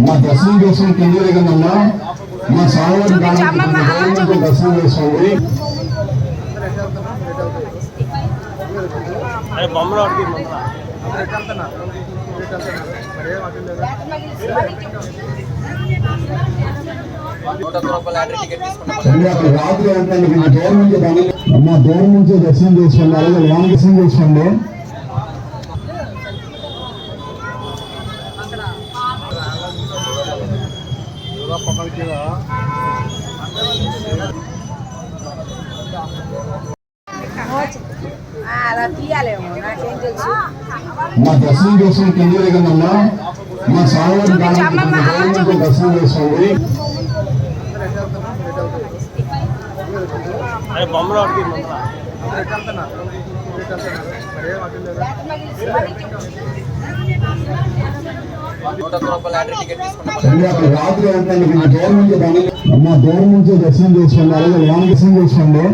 మా దర్శనం చేసుకుని కింద దిగండమ్మా మా సాగర్ దర్శనం చేసుకోండి బొమ్మలు రాత్రి అంటే మీకు దూరం నుంచి దర్శనం లోన దర్శనం చేసుకోండి తీయాలేమో నాకేం తెలుసు. మా దర్శనం చేసుకుని కింద దిగండమ్మా మా నుంచి దర్శనం చేసుకోండి అరే బొమ్మలు అక్కడ రాత్రి అంటే మీకు దూరం నుంచి దర్శనం చేసుకోండి అలాగే లోన దర్శనం చేసుకోండి